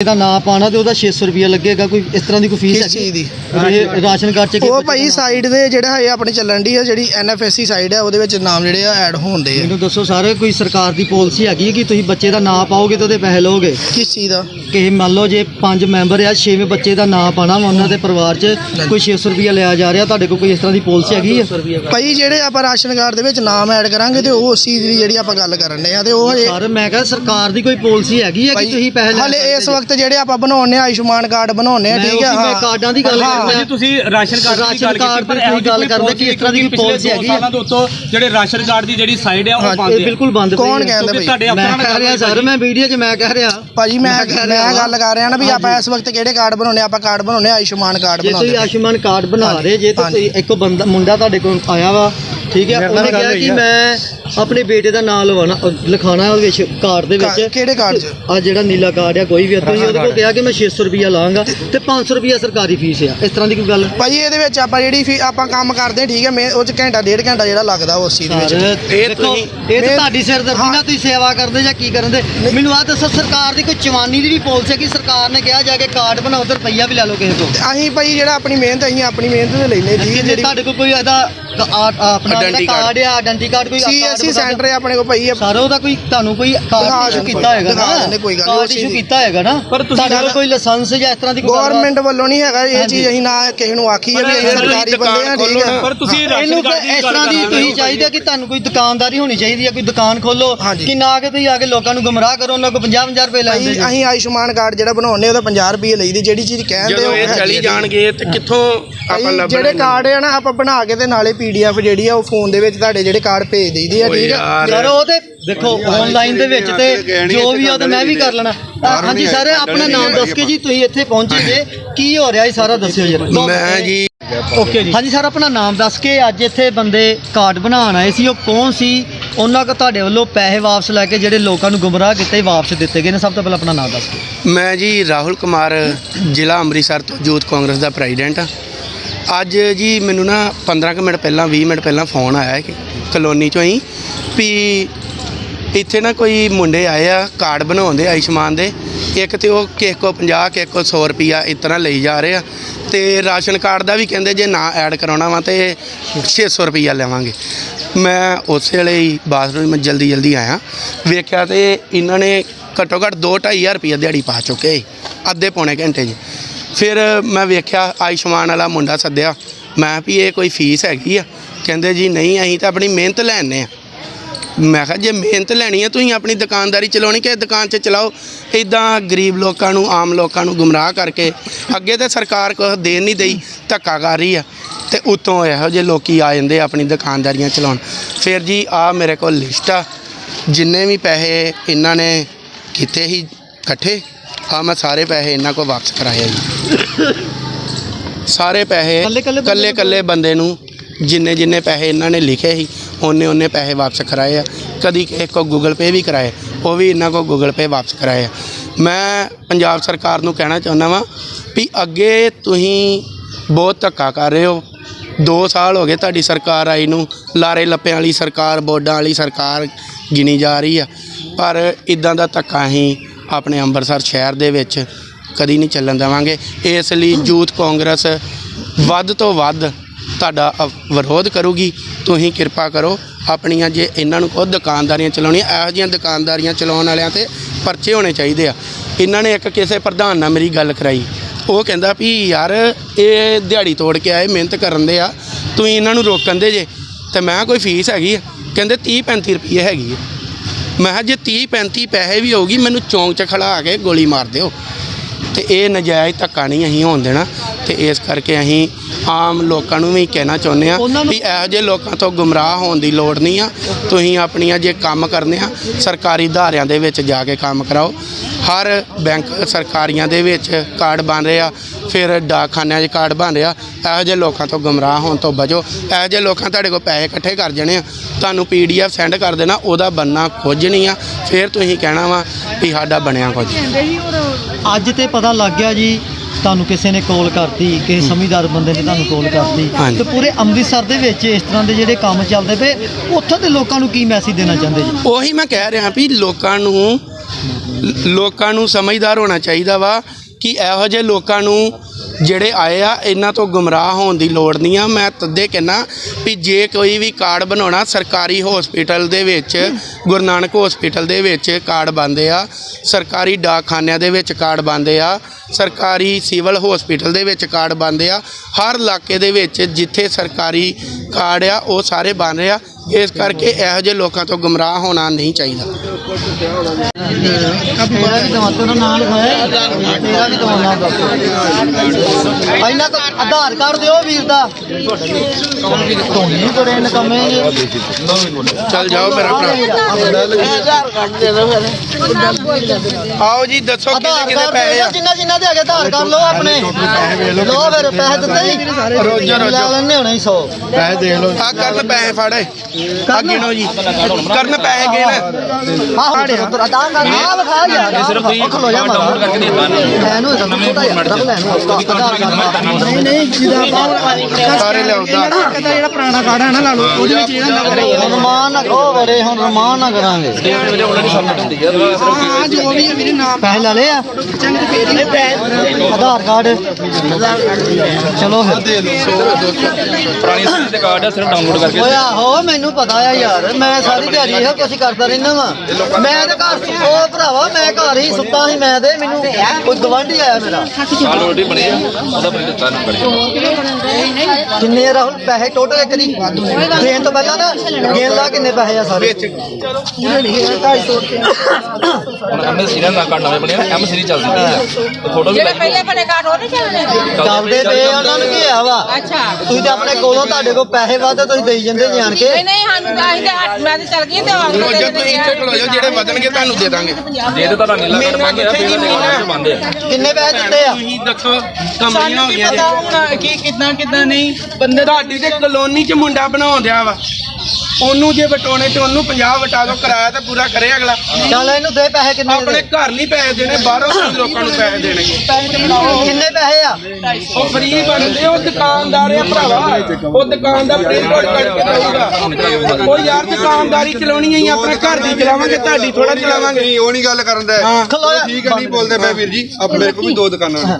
ਇਹਦਾ ਨਾਂ ਪਾਣਾ ਤੇ ਉਹਦਾ 600 ਰੁਪਿਆ ਲੱਗੇਗਾ ਕੋਈ ਇਸ ਤਰ੍ਹਾਂ ਦੀ ਕੋਈ ਫੀਸ ਕਿਸ ਚੀਜ਼ ਦੀ? ਇਹ ਰਾਸ਼ਨ ਕਾਰਡ। ਚ ਉਹ ਭਾਈ ਸਾਈਡ ਦੇ ਜਿਹੜਾ ਹੈ ਆਪਣੇ ਚੱਲਣ ਦੀ ਆ ਜਿਹੜੀ ਐਨਐਫਐਸਸੀ ਸਾਈਡ ਹੈ ਉਹਦੇ ਵਿੱਚ ਨਾਮ ਜਿਹੜੇ ਆ ਐਡ ਹੁੰਦੇ ਆ। ਮੈਨੂੰ ਦੱਸੋ ਸਾਰੇ ਕੋਈ ਸਰਕਾਰ ਦੀ ਪਾਲਿਸੀ ਹੈਗੀ ਹੈ ਕਿ ਤੁਸੀਂ ਬੱਚੇ ਦਾ ਨਾਂ ਪਾਓਗੇ ਤੇ ਉਹਦੇ ਪੈਸੇ ਲਓਗੇ? ਕਿਸ ਚੀਜ਼ ਦਾ? ਕਿ ਮੰਨ ਲਓ ਜੇ ਪੰਜ ਮੈਂਬਰ ਆ ਛੇਵੇਂ ਬੱਚੇ ਦਾ ਨਾਂ ਪਾਣਾ ਵਾ ਉਹਨਾਂ ਦੇ ਪਰਿਵਾਰ 'ਚ ਕੋਈ 600 ਰੁਪਿਆ ਲਿਆ ਜਾ ਰਿਹਾ ਤੁਹਾਡੇ ਕੋਲ ਕੋਈ ਇਸ ਤਰ੍ਹਾਂ ਦੀ ਪਾਲਿਸੀ ਹੈਗੀ ਹੈ ਭਾਈ ਜਿਹੜੇ ਆਪਾਂ ਰਾਸ਼ਨ ਕਾਰਡ ਦੇ ਵਿੱਚ ਨਾਮ ਐਡ ਕਰਾਂਗੇ ਤੇ ਉਹ ਉਸ ਚੀਜ਼ ਦੀ ਜਿਹੜੀ ਆਪਾਂ ਗੱਲ ਕਰਨ ਦੇ ਆ ਤੇ ਉਹ ਹਜੇ ਸਰ ਮੈਂ ਕਿਹਾ ਸਰਕਾਰ ਦੀ ਕੋਈ ਪਾਲਿਸੀ ਹੈਗੀ ਹੈ ਕਿ ਤੁਸੀਂ ਪੈਸੇ ਹਲੇ ਇਸ ਸਕਦੇ ਵਕਤ ਜਿਹੜੇ ਆਪਾਂ ਬਣਾਉਣੇ ਆ ਆਯੁਸ਼ਮਾਨ ਕਾਰਡ ਬਣਾਉਣੇ ਆ ਮੈਂ ਠੀਕ ਆ ਉਹੀ ਮੈਂ ਹਾਂ ਕਾਰਡਾਂ ਦੀ ਗੱਲ ਹਾਂ। ਕਰ ਰਿਹਾ ਜੀ ਤੁਸੀਂ ਰਾਸ਼ਨ ਕਾਰਡ ਦੀ ਗੱਲ ਕਾਰਡ ਕੀਤੀ ਪਰ ਦੀ ਇਹੋ ਗੱਲ ਕਰਦੇ ਕਿ ਇਸ ਤਰ੍ਹਾਂ ਦੀ ਪਿਛਲੇ ਹੈਗੀ ਹੈ। ਸਾਲਾਂ ਦੇ ਉੱਤੋਂ ਜਿਹੜੇ ਰਾਸ਼ਨ ਕਾਰਡ ਦੀ ਜਿਹੜੀ ਸਾਈਡ ਹੈ ਉਹ ਬੰਦ ਹੈ ਬਿਲਕੁਲ ਬੰਦ ਪਈ ਕੌਣ ਹੈ। ਕਹਿੰਦਾ ਕਿਉਂਕਿ ਭਾਈ ਤੁਹਾਡੇ ਮੈਂ ਅਫਸਰਾਂ ਕਹਿ ਰਿਹਾ ਸਰ ਮੈਂ ਵੀਡੀਓ 'ਚ ਮੈਂ ਕਹਿ ਰਿਹਾ ਭਾਜੀ ਮੈਂ ਮੈਂ ਮੈਂ ਗੱਲ ਕਰ ਰਿਹਾ ਨਾ ਵੀ ਆਪਾਂ। ਇਸ ਵਕਤ ਕਿਹੜੇ ਕਾਰਡ ਬਣਾਉਣੇ ਆ? ਆਪਾਂ ਕਾਰਡ ਬਣਾਉਣੇ ਆ ਆਯੁਸ਼ਮਾਨ ਕਾਰਡ ਜੇ ਤੁਸੀਂ ਬਣਾਉਂਦੇ ਆਯੁਸ਼ਮਾਨ ਕਾਰਡ ਬਣਾ ਰਹੇ ਜੇ। ਤੁਸੀਂ ਇੱਕ ਬੰਦਾ ਮੁੰਡਾ ਤੁਹਾਡੇ ਕੋਲ ਆਇਆ ਵਾ ਠੀਕ ਹੈ ਉਹਨੇ ਕਿਹਾ ਕਿ ਮੈਂ ਆਪਣੇ ਬੇਟੇ ਦਾ ਨਾਮ ਲਵਾਣਾ ਲਿਖਾਣਾ ਉਹਦੇ ਵਿੱਚ ਕਾਰਡ ਦੇ ਕਾ- ਵਿੱਚ। ਕਿਹੜੇ ਕਾਰਡ 'ਚ? ਆ ਜਿਹੜਾ ਨੀਲਾ ਕਾਰਡ ਆ ਕੋਈ ਵੀ ਆ, ਤੁਸੀਂ ਉਹਦੇ ਕੋਲ ਕਿਹਾ ਕਿ ਮੈਂ 600 ਰੁਪਿਆ ਲਾਂਗਾ ਤੇ 500 ਰੁਪਿਆ ਸਰਕਾਰੀ ਫੀਸ ਆ। ਇਸ ਤਰ੍ਹਾਂ ਦੀ ਕੋਈ ਗੱਲ? ਭਾਜੀ ਇਹਦੇ ਵਿੱਚ ਆਪਾਂ ਜਿਹੜੀ ਫੀ- ਆਪਾਂ ਕੰਮ ਕਰਦੇ ਹਾਂ, ਠੀਕ ਹੈ ਮੈਂ ਉਹ 'ਚ ਘੰਟਾ ਡੇਢ ਘੰਟਾ ਜਿਹੜਾ ਲੱਗਦਾ ਉਸ ਚੀਜ਼ ਦੇ ਵਿੱਚ। ਇਹ ਦੇਖੋ ਇਹ ਤਾਂ ਮੈਂ- ਤੁਹਾਡੀ ਸਿਰਦਰਦੀ ਨਾਲ ਤੁਸੀਂ ਸੇਵਾ ਕਰਦੇ ਜਾਂ ਕੀ ਕਰਦੇ? ਮੈਨੂੰ ਆ ਦੱਸੋ ਸਰਕਾਰ ਦੀ ਕੋਈ ਚਵਾਨੀ ਦੀ ਵੀ ਪਾਲਿਸੀ ਹੈ ਕਿ ਸਰਕਾਰ ਨੇ ਕਿਹਾ ਜਾ ਕੇ ਕਾਰਡ ਬਣਾਓ ਤੇ ਰੁਪਈਆ ਵੀ ਲੈ ਲਓ ਕਿਸੇ ਤੋਂ ਅਸੀਂ ਭਾਈ ਜਿਹੜਾ ਆਪਣੀ ਮਿਹਨਤ ਅਸੀਂ ਆਪਣੀ ਮਿਹਨਤ ਤੇ ਲੈਨੇ ਹੈ ਜੇ ਜਿਹੜੀ ਤੁਹਾਡੇ ਕੋਲ ਕੋਈ ਇਹਦਾ ਆਪਣਾ Identity ਜਿਹੜਾ ਕਾਰਡ ਆ ਆਇਡੈਂਟੀ ਕਾਰਡ ਕੋਈ ਸੀਐਸਸੀ ਸੈਂਟਰ ਹੈ ਆਪਣੇ ਕੋਲ ਭਾਈ। ਸਰ ਉਹਦਾ ਕੋਈ ਤੁਹਾਨੂੰ ਕੋਈ ਦਿਖਾ ਕਾਰਡ ਇਸ਼ੂ ਦਿੰਦੇ, ਕੀਤਾ ਹੈਗਾ ਦਿਖਾ ਨਾ ਦਿੰਦੇ, ਕੋਈ ਗੱਲ ਕਾਰਡ ਨਹੀਂ, ਇਸ਼ੂ ਉਹ ਕੀਤਾ ਹੈਗਾ ਨਾ? ਪਰ ਤੁਸੀਂ ਤੁਹਾਡੇ ਕੋਲ ਗੱਲ- ਕੋਈ ਲਾਇਸੈਂਸ ਜਾਂ ਇਸ ਤਰ੍ਹਾਂ ਦੀ ਕੋਈ ਗੱਲਬਾਤ- ਗਵਰਨਮੈਂਟ ਵੱਲੋਂ ਨਹੀਂ ਹੈਗਾ ਇਹ ਹਾਂਜੀ। ਚੀਜ਼ ਅਸੀਂ ਨਾ ਕਿਸੇ ਨੂੰ ਆਖੀ ਹੈ ਵੀ ਅਸੀਂ ਪਰ ਸਰਕਾਰੀ ਦੁਕਾਨ ਬੰਦੇ ਆ ਠੀਕ ਖੋਲ੍ਹੋ ਹੈ ਨਾ। ਪਰ ਤੁਸੀਂ ਰਾਸ਼ਨ ਇਹਨੂੰ ਕਾਰਡ ਫਿਰ ਦੀ ਇਸ ਗੱਲ ਤਰ੍ਹਾਂ ਦੀ ਕਰ ਰਹੇ ਤੁਸੀਂ ਹੋ ਚਾਹੀਦਾ ਕਿ ਤੁਹਾਨੂੰ ਕੋਈ ਦੁਕਾਨਦਾਰੀ ਹੋਣੀ ਚਾਹੀਦੀ ਹੈ ਕੋਈ ਦੁਕਾਨ ਖੋਲੋ ਹਾਂਜੀ। ਕਿ ਨਾ ਕਿ ਤੁਸੀਂ ਆ ਕੇ ਲੋਕਾਂ ਨੂੰ ਗੁੰਮਰਾਹ ਕਰੋ ਉਹਨਾਂ ਕੋਲ 50 50 ਰੁਪਏ ਲੈਂਦੇ ਭਾਈ ਜੀ। ਅਸੀਂ ਆਯੁਸ਼ਮਾਨ ਕਾਰਡ ਜਿਹੜਾ ਬਣਾਉਣੇ ਉਹਦਾ 50 ਰੁਪਏ ਲਈਦੀ ਜਿਹੜੀ ਚੀਜ਼ ਕਹਿੰਦੇ ਜਦੋਂ ਇਹ ਚਲੀ। ਜਾਣਗੇ ਤੇ ਕਿੱਥੋਂ ਆਪਾਂ ਲੱਭਣਾ ਜਿਹੜੇ ਕਾਰਡ ਆ ਨਾ ਆਪਾਂ ਬਣਾ ਕੇ ਤੇ ਨਾਲੇ ਪੀਡੀਐਫ ਜਿਹੜੀ ਆ ਉਹ ਫੋਨ ਦੇ ਵਿੱਚ ਤੁਹਾਡੇ ਜਿਹੜੇ ਕਾਰਡ ਭੇਜ ਦੇਈਦੀ ਆ ਠੀਕ ਹੈ ਯਾਰ। ਉਹ ਤੇ ਦੇਖੋ ਆਨਲਾਈਨ ਦੇ ਵਿੱਚ ਤੇ ਜੋ ਵੀ ਆ ਉਹ ਤੇ ਮੈਂ ਵੀ ਕਰ ਲੈਣਾ। ਹਾਂਜੀ ਸਰ ਆਪਣਾ ਨਾਮ ਦੱਸ ਕੇ ਜੀ ਤੁਸੀਂ ਇੱਥੇ ਪਹੁੰਚੇ ਜੇ ਕੀ ਹੋ ਰਿਹਾ ਇਹ ਸਾਰਾ ਦੱਸਿਓ ਜਰਾ। ਮੈਂ ਜੀ ਓਕੇ ਜੀ। ਹਾਂਜੀ ਸਰ ਆਪਣਾ ਨਾਮ ਦੱਸ ਕੇ ਅੱਜ ਇੱਥੇ ਬੰਦੇ ਕਾਰਡ ਬਣਾਉਣ ਆਏ ਸੀ ਉਹ ਕੌਣ ਸੀ? ਉਹਨਾਂ ਕੋ ਤੁਹਾਡੇ ਵੱਲੋਂ ਪੈਸੇ ਵਾਪਸ ਲੈ ਕੇ ਜਿਹੜੇ ਲੋਕਾਂ ਨੂੰ ਗੁੰਮਰਾਹ ਕੀਤੇ ਵਾਪਸ ਦਿੱਤੇ ਗਏ ਨੇ। ਸਭ ਤੋਂ ਪਹਿਲਾਂ ਆਪਣਾ ਨਾਮ ਦੱਸ ਕੇ ਮੈਂ ਜੀ ਰਾਹੁਲ ਕੁਮਾਰ ਜ਼ਿਲ੍ਹਾ ਅੰਮ੍ਰਿਤਸਰ ਤੋਂ ਯੂਥ ਕਾਂਗਰਸ ਦਾ ਪ੍ਰੈਜ਼ੀਡੈਂਟ ਆ। ਅੱਜ ਜੀ ਮੈਨੂੰ ਨਾ 15 ਕੁ ਮਿੰਟ ਪਹਿਲਾਂ 20 ਮਿੰਟ ਪਹਿਲਾਂ ਫੋਨ ਆਇਆ ਕਿ ਕਲੋਨੀ ਚੋਂ ਹੀ ਵੀ ਇੱਥੇ ਨਾ ਕੋਈ ਮੁੰਡੇ ਆਏ ਆ ਕਾਰਡ ਬਣਾਉਂਦੇ ਆਯੁਸ਼ਮਾਨ ਦੇ। ਇੱਕ ਤੇ ਉਹ ਕਿਸੇ ਕੋ 50 ਕਿਸੇ ਕੋ 100 ਰੁਪਿਆ ਇਸ ਤਰ੍ਹਾਂ ਲਈ ਜਾ ਰਹੇ ਆ। ਤੇ ਰਾਸ਼ਨ ਕਾਰਡ ਦਾ ਵੀ ਕਹਿੰਦੇ ਜੇ ਨਾ ਐਡ ਕਰਾਉਣਾ ਵਾ ਤੇ 600 ਰੁਪਿਆ ਲਵਾਂਗੇ। ਮੈਂ ਉਸੇ ਵੇਲੇ ਹੀ ਬਾਥਰੂਮ ਮੈਂ ਜਲਦੀ ਜਲਦੀ ਆਇਆ। ਵੇਖਿਆ ਤੇ ਇਹਨਾਂ ਨੇ ਘੱਟੋ ਘੱਟ 2-2500 ਰੁਪਿਆ ਦਿਹਾੜੀ ਪਾ ਚੁੱਕੇ ਸੀ, ਅੱਧੇ ਪੌਣੇ ਘੰਟੇ 'ਚ। ਫਿਰ ਮੈਂ ਵੇਖਿਆ ਆਯੁਸ਼ਮਾਨ ਵਾਲਾ ਮੁੰਡਾ ਸੱਦਿਆ। ਮੈਂ ਵੀ ਇਹ ਕੋਈ ਫੀਸ ਹੈਗੀ ਆ? ਕਹਿੰਦੇ ਜੀ, ਨਹੀਂ, ਅਸੀਂ ਤਾਂ ਆਪਣੀ ਮਿਹਨਤ ਲੈਣੇ ਆ ਮੈਂ ਕਿਹਾ, ਜੇ ਮਿਹਨਤ ਲੈਣੀ ਹੈ ਤੁਸੀਂ ਆਪਣੀ ਦੁਕਾਨਦਾਰੀ ਚਲਾਉਣੀ ਕਿ ਦੁਕਾਨ 'ਚ ਚਲਾਓ? ਇਦਾਂ ਗਰੀਬ ਲੋਕਾਂ ਨੂੰ, ਆਮ ਲੋਕਾਂ ਨੂੰ ਗੁੰਮਰਾਹ ਕਰਕੇ ਅੱਗੇ ਤੇ ਸਰਕਾਰ ਕੁਛ ਦੇਣ ਨਹੀਂ ਦੇਈ ਧੱਕਾ ਕਰ ਰਹੀ ਆ। ਤੇ ਉਤੋਂ ਇਹੋ ਜਿਹੇ ਲੋਕੀ ਆ ਜਾਂਦੇ ਆਪਣੀ ਦੁਕਾਨਦਾਰੀਆਂ ਚਲਾਉਣ। ਫਿਰ ਜੀ ਆ ਮੇਰੇ ਕੋਲ ਲਿਸਟ ਆ। ਜਿੰਨੇ ਵੀ ਪੈਸੇ ਇਹਨਾਂ ਨੇ ਕੀਤੇ ਸੀ, ਇਕੱਠੇ ਆ ਮੈਂ ਸਾਰੇ ਪੈਸੇ ਇਹਨਾਂ ਕੋਲ ਵਾਪਸ ਕਰਾਏ ਆ ਜੀ। ਸਾਰੇ ਪੈਸੇ ਕੱਲੇ ਕੱਲੇ ਬੰਦੇ ਨੂੰ ਜਿੰਨੇ ਜਿੰਨੇ ਪੈਸੇ ਇਹਨਾਂ ਨੇ ਲਿਖੇ ਸੀ ਉਹਨੇ ਉਹਨੇ ਪੈਸੇ ਵਾਪਸ ਕਰਾਏ ਆ। ਕਦੀ ਕਿਸੇ ਕੋ ਗੂਗਲ ਪੇ ਵੀ ਕਰਾਏ ਉਹ ਵੀ ਇਹਨਾਂ ਕੋ ਗੂਗਲ ਪੇ ਵਾਪਸ ਕਰਾਏ ਆ। ਮੈਂ ਪੰਜਾਬ ਸਰਕਾਰ ਨੂੰ ਕਹਿਣਾ ਚਾਹੁੰਦਾ ਵਾਂ ਵੀ ਅੱਗੇ ਤੁਸੀਂ ਬਹੁਤ ਧੱਕਾ ਕਰ ਰਹੇ ਹੋ। 2 ਸਾਲ ਹੋ ਗਏ ਤੁਹਾਡੀ ਸਰਕਾਰ ਆਈ ਨੂੰ ਲਾਰੇ ਲੱਪਿਆਂ ਵਾਲੀ ਸਰਕਾਰ ਬੋਰਡਾਂ ਵਾਲੀ ਸਰਕਾਰ ਗਿਣੀ ਜਾ ਰਹੀ ਆ। ਪਰ ਇਦਾਂ ਦਾ ਧੱਕਾ ਅਸੀਂ ਆਪਣੇ ਅੰਮ੍ਰਿਤਸਰ ਸ਼ਹਿਰ ਦੇ ਵਿੱਚ ਕਦੀ ਨਹੀਂ ਚੱਲਣ ਦੇਵਾਂਗੇ। ਇਸ ਲਈ ਯੂਥ ਕਾਂਗਰਸ ਵੱਧ ਤੋਂ ਵੱਧ ਤੁਹਾਡਾ ਅ- ਵਿਰੋਧ ਕਰੂਗੀ। ਤੁਸੀਂ ਕਿਰਪਾ ਕਰੋ ਆਪਣੀਆਂ ਜੇ ਇਹਨਾਂ ਨੂੰ ਖੁਦ ਦੁਕਾਨਦਾਰੀਆਂ ਚਲਾਉਣੀਆਂ, ਇਹੋ ਜਿਹੀਆਂ ਦੁਕਾਨਦਾਰੀਆਂ ਚਲਾਉਣ ਵਾਲਿਆਂ ਤੇ ਪਰਚੇ ਹੋਣੇ ਚਾਹੀਦੇ ਆ। ਇਹਨਾਂ ਨੇ ਇੱਕ ਕਿਸੇ ਪ੍ਰਧਾਨ ਨਾਲ ਮੇਰੀ ਗੱਲ ਕਰਾਈ। ਉਹ ਕਹਿੰਦਾ ਵੀ ਯਾਰ ਇਹ ਦਿਹਾੜੀ ਤੋੜ ਕੇ ਆਏ, ਮਿਹਨਤ ਕਰਨ ਦੇ ਆ। ਤੁਸੀਂ ਇਹਨਾਂ ਨੂੰ ਰੋਕਣ ਦੇ ਜੇ, ਤੇ ਮੈਂ ਕੋਈ ਫੀਸ ਹੈਗੀ ਆ? ਕਹਿੰਦੇ 30 35 ਰੁਪਏ ਹੈਗੀ ਆ। ਮੈਂ ਕਿਹਾ ਜੇ 30 35 ਪੈਸੇ ਵੀ ਹੋਊਗੀ ਮੈਨੂੰ ਚੌਂਕ 'ਚ ਖੜਾ ਕੇ ਗੋਲੀ ਮਾਰ ਦਿਓ। ਤੇ ਇਹ ਨਜਾਇਜ਼ ਧੱਕਾ ਨਹੀਂ ਅਸੀਂ ਹੋਣ ਦੇਣਾ। ਤੇ ਇਸ ਕਰਕੇ ਅਸੀਂ ਆਮ ਲੋਕਾਂ ਨੂੰ ਵੀ ਕਹਿਣਾ ਚਾਹੁੰਦੇ ਆ ਵੀ ਇਹੋ ਜਿਹੇ ਲੋਕਾਂ ਤੋਂ ਗੁੰਮਰਾਹ ਹੋਣ ਦੀ ਲੋੜ ਨਹੀਂ ਆ। ਤੁਸੀਂ ਆਪਣੀਆਂ ਜੇ ਕੰਮ ਕਰਨੇ ਆ ਸਰਕਾਰੀ ਅਦਾਰਿਆਂ ਦੇ ਵਿੱਚ ਜਾ ਕੇ ਕੰਮ ਕਰਾਓ। ਹਰ ਬੈਂਕ ਸਰਕਾਰੀਆਂ ਦੇ ਵਿੱਚ ਕਾਰਡ ਬਣ ਰਹੇ ਆ ਫਿਰ ਡਾਕਖਾਨਿਆਂ 'ਚ ਕਾਰਡ ਬਣ ਰਿਹਾ। ਇਹੋ ਜਿਹੇ ਲੋਕਾਂ ਤੋਂ ਗੁੰਮਰਾਹ ਹੋਣ ਤੋਂ ਬਚੋ। ਇਹੋ ਜਿਹੇ ਲੋਕਾਂ ਤੁਹਾਡੇ ਕੋਲ ਪੈਸੇ ਇਕੱਠੇ ਕਰ ਜਾਣੇ ਆ। ਤੁਹਾਨੂੰ ਪੀਡੀਐਫ ਸੈਂਡ ਕਰ ਦੇਣਾ, ਉਹਦਾ ਬੰਨਾ ਕੁਝ ਨਹੀਂ ਆ। ਫਿਰ ਤੁਸੀਂ ਕਹਿਣਾ ਵਾ ਵੀ ਸਾਡਾ ਬਣਿਆ ਕੁਝ। ਅੱਜ ਤੇ ਪਤਾ ਲੱਗ ਗਿਆ ਜੀ ਤੁਹਾਨੂੰ ਕਿਸੇ ਨੇ ਕਾਲ ਕਰਤੀ ਕਿਸੇ ਸਮਝਦਾਰ ਬੰਦੇ ਨੇ ਤੁਹਾਨੂੰ ਕਾਲ ਕਰਤੀ। ਤੇ ਪੂਰੇ ਅੰਮ੍ਰਿਤਸਰ ਦੇ ਵਿੱਚ ਇਸ ਤਰ੍ਹਾਂ ਦੇ ਜਿਹੜੇ ਕੰਮ ਚੱਲਦੇ ਪਏ ਉੱਥੋਂ ਦੇ ਲੋਕਾਂ ਨੂੰ ਕੀ ਮੈਸੇਜ ਦੇਣਾ ਚਾਹੁੰਦੇ ਜੀ ਉਹੀ ਮੈਂ ਕਹਿ ਰਿਹਾ ਵੀ ਲੋਕਾਂ ਨੂੰ ਲੋਕਾਂ ਨੂੰ ਸਮਝਦਾਰ ਹੋਣਾ ਚਾਹੀਦਾ ਵਾ ਕਿ ਇਹੋ ਜਿਹੇ ਲੋਕਾਂ ਨੂੰ ਜਿਹੜੇ ਆਏ ਆ, ਇਹਨਾਂ ਤੋਂ ਗੁੰਮਰਾਹ ਹੋਣ ਦੀ ਲੋੜ ਨਹੀਂ ਆ। ਮੈਂ ਤੱਦੇ ਕਹਿਣਾ ਵੀ ਜੇ ਕੋਈ ਵੀ ਕਾਰਡ ਬਣਾਉਣਾ, ਸਰਕਾਰੀ ਹਸਪੀਟਲ ਦੇ ਵਿੱਚ, ਗੁਰੂ ਨਾਨਕ ਹਸਪੀਟਲ ਦੇ ਵਿੱਚ ਕਾਰਡ ਬੰਦੇ ਆ। ਸਰਕਾਰੀ ਡਾਕਖਾਨਿਆਂ ਦੇ ਵਿੱਚ ਕਾਰਡ ਬੰਦੇ ਆ। ਸਰਕਾਰੀ ਸਿਵਲ ਹਸਪੀਟਲ ਦੇ ਵਿੱਚ ਕਾਰਡ ਬੰਦੇ ਆ। ਹਰ ਇਲਾਕੇ ਦੇ ਵਿੱਚ ਜਿੱਥੇ ਸਰਕਾਰੀ ਕਾਰਡ ਆ, ਉਹ ਸਾਰੇ ਬਣ ਰਹੇ ਆ। ਇਸ ਕਰਕੇ ਇਹੋ ਜਿਹੇ ਲੋਕਾਂ ਤੋਂ ਗੁੰਮਰਾਹ ਹੋਣਾ ਨਹੀਂ ਚਾਹੀਦਾ। ਤੇਰਾ ਵੀ ਦਵਾ ਤੇਰਾ ਨਾਂ ਲਿਖਾਇਆ ਤੇਰਾ ਵੀ ਦਵਾ ਨਾਂ ਦੱਸ। ਇਹਨਾਂ ਕੋ ਆਧਾਰ ਕਾਰਡ ਦਿਓ ਵੀਰ ਦਾ। ਧੋਣੀ ਬੜੇ ਨਕਮੇ ਜੀ ਚੱਲ ਜਾਓ ਮੇਰਾ ਭਰਾ ਆਓ ਜੀ ਦੱਸੋ ਕਿੰਨੇ ਕਾਰਡ ਪੈਸੇ ਆ? ਜਿੰਨਾ ਜਿੰਨਾ ਦੇ ਹੈਗੇ ਆਧਾਰ ਕਾਰਡ ਲਓ ਆਪਣੇ। ਲਓ ਫਿਰ ਪੈਸੇ ਦਿੱਤੇ ਜੀ ਰੋਜ਼ਾ ਰੋਜ਼ਾ। ਲੈ ਲੈਣੇ ਹੋਣੇ 100 ਪੈਸੇ ਦੇਖ ਲਓ। ਆ ਕਰਨ ਪੈਸੇ ਫੜ। ਆ ਗਿਣੋ ਜੀ। ਕਰਨ ਪੈਸੇ ਗਿਣ ਆਹ ਉਧਰ ਆਧਾਰ ਕਾਰਡ ਆ ਵਿਖਾ ਯਾਰ ਸਿਰਫ ਤੁਸੀਂ ਖਲੋ ਜਾ ਡਾਊਨਲੋਡ ਕਰਕੇ ਦੇ ਦਾਂ ਲੈਣੋ ਇਹਦਾ ਛੋਟਾ ਯਾਰ ਰੱਬ ਲੈਣੋ। ਆਧਾਰ ਕਾਰਡ ਨਹੀਂ ਨਹੀਂ ਜਿਹਦਾ ਸਾਰੇ ਲਿਆਓ ਦਾ ਜਿਹੜਾ ਪੁਰਾਣਾ ਕਾਰਡ ਹੈ ਨਾ ਲਾ ਲਓ ਉਹਦੇ ਵਿੱਚ ਜਿਹੜਾ ਰਮਾਨ ਨਾ ਉਹ ਬੜੇ ਹੁਣ ਰਮਾਨ ਨਾ ਕਰਾਂਗੇ। ਹਾਂ ਜੋ ਵੀ ਹੈ ਵੀਰੇ ਨਾਮ ਪੈਸੇ ਲੈ ਲਏ ਆ। ਚੰਗ ਫੇਰ ਹੀ ਆਧਾਰ ਕਾਰਡ। ਚਲੋ ਫਿਰ। ਪੁਰਾਣੀ ਸਥਿਤੀ ਦੇ ਕਾਰਡ ਆ ਸਿਰਫ ਡਾਊਨਲੋਡ ਕਰਕੇ ਓਏ ਆਹੋ ਮੈਨੂੰ ਪਤਾ ਆ ਯਾਰ ਮੈਂ ਸਾਰੀ ਦਿਹਾੜੀ ਇਹੋ ਕੁਝ ਕਰਦਾ ਰਹਿਣਾ ਵਾ। ਮੈਂ ਤੇ ਘਰ ਸੁ- ਉਹ ਭਰਾਵਾ ਮੈਂ ਘਰ ਹੀ ਸੁੱਤਾ ਸੀ ਮੈਂ ਤੇ ਮੈਨੂੰ ਕੋਈ ਗਵਾਂਢੀ ਆਇਆ ਮੇਰਾ। ਕਾਲ ਆਲਰੇਡੀ ਬਣੀ ਆ ਉਹਦਾ ਮੈਂ ਦਿੱਤਾ ਨੰਬਰ ਕਿੰਨੇ ਰਾਹੁਲ? ਪੈਸੇ ਟੋਟਲ ਇੱਕ ਦੀ। ਦੇਣ ਤੋਂ ਪਹਿਲਾਂ ਨਾ ਗੇਨ ਲਾ ਕਿੰਨੇ ਪੈਸੇ ਆ ਸਾਰੇ? ਹੁਣ ਐਮ ਸੀਰੀਅਲ ਦਾ ਕਾਰਡ ਨਵੇਂ ਬਣੇ ਆ ਐਮ ਸੀਰੀ ਚੱਲਦੀ ਪਈ ਆ। ਤੇ ਫੋਟੋ ਵੀ ਜਿਹੜੇ ਪਹਿਲੇ ਬਣੇ ਕਾਰਡ ਉਹ ਨਹੀਂ ਚੱਲਣੇ? ਚੱਲਦੇ ਤੇ ਉਹਨਾਂ ਨੂੰ ਕੀ ਆ ਵਾ? ਅੱਛਾ। ਤੁਸੀਂ ਤੇ ਆਪਣੇ ਕੋਲੋਂ ਤੁਹਾਡੇ ਕੋਲ ਪੈਸੇ ਵਾਧੇ ਤੁਸੀਂ ਦੇਈ ਜਾਂਦੇ ਜਾਣ ਕੇ। ਨਹੀਂ ਨਹੀਂ ਸਾਨੂੰ ਤਾਂ ਅਸੀਂ ਤਾਂ ਅੱਠ- ਮੈਂ ਤਾਂ ਚੱਲ ਗਈ ਤੇ ਆਵਾਂਗੇ ਰੋਜ਼ਾ ਤੁਸੀਂ ਇੱਥੇ ਖਲੋ ਜਾਓ ਜਿਹੜੇ ਵਧਣਗੇ ਤੁਹਾਨੂੰ ਦੇ ਦਾਂਗੇ। ਦੇ ਤੇ ਤੁਹਾਡਾ ਨੀਲਾ ਕਾਰਡ ਮੰਗੇ ਆ ਪਹਿਲਾਂ ਦੇ ਕਾਰਡ ਬੰਦੇ ਆ ਕਿੰਨੇ ਪੈਸੇ ਦਿੱਤੇ ਆ? ਤੁਸੀਂ ਦੱਸੋ ਕੰਪਨੀਆਂ ਹੋ ਗਈਆਂ ਜੀ। ਹੁਣ ਕੀ ਕਿਦਾਂ ਕਿਦਾਂ ਨਹੀਂ ਬੰਦੇ ਤੁਹਾਡੀ ਤੇ ਕਲੋਨੀ 'ਚ ਮੁੰਡਾ ਬਣਾਉਣ ਦਿਆ ਵਾ। ਉਹਨੂੰ ਜੇ ਵਟਾਉਣੇ ਤੇ ਉਹਨੂੰ 50 ਵਟਾ ਦਿਓ ਕਿਰਾਇਆ ਤਾਂ ਪੂਰਾ ਕਰੇ ਅਗਲਾ। ਚੱਲ ਇਹਨੂੰ ਦੇ ਪੈਸੇ ਕਿੰਨੇ ਆਪਣੇ ਦੇ ਘਰ ਨਹੀਂ ਪੈਸੇ ਦੇਣੇ ਬਾਹਰੋਂ ਤੁਸੀਂ ਲੋਕਾਂ ਨੂੰ ਪੈਸੇ ਦੇਣਗੇ ਕਿੰਨੇ ਪੈਸੇ ਆ? ਉਹ ਫਰੀ ਬਣਦੇ ਉਹ ਦੁਕਾਨਦਾਰ ਆ ਭਰਾਵਾ। ਉਹ ਦੁਕਾਨਦਾਰ ਪ੍ਰਿੰਟ ਆਊਟ ਕਰਕੇ ਦਊਗਾ। ਉਹ ਯਾਰ ਦੁਕਾਨਦਾਰੀ ਚਲਾਉਣੀ ਹੈ ਆਪਣੇ ਘਰ ਦੀ ਚਲਾਵਾਂਗੇ ਤੁਹਾਡੀ ਥੋੜਾ ਚਲਾਵਾਂਗੇ। ਨਹੀਂ ਉਹ ਨਹੀਂ ਗੱਲ ਕਰਨ ਦਾ। ਠੀਕ ਹੈ ਨਹੀਂ ਬੋਲਦੇ ਪਏ ਵੀਰ ਜੀ। ਆਪ ਮੇਰੇ ਕੋਲ ਵੀ ਦੋ ਦੁਕਾਨਾਂ ਨੇ।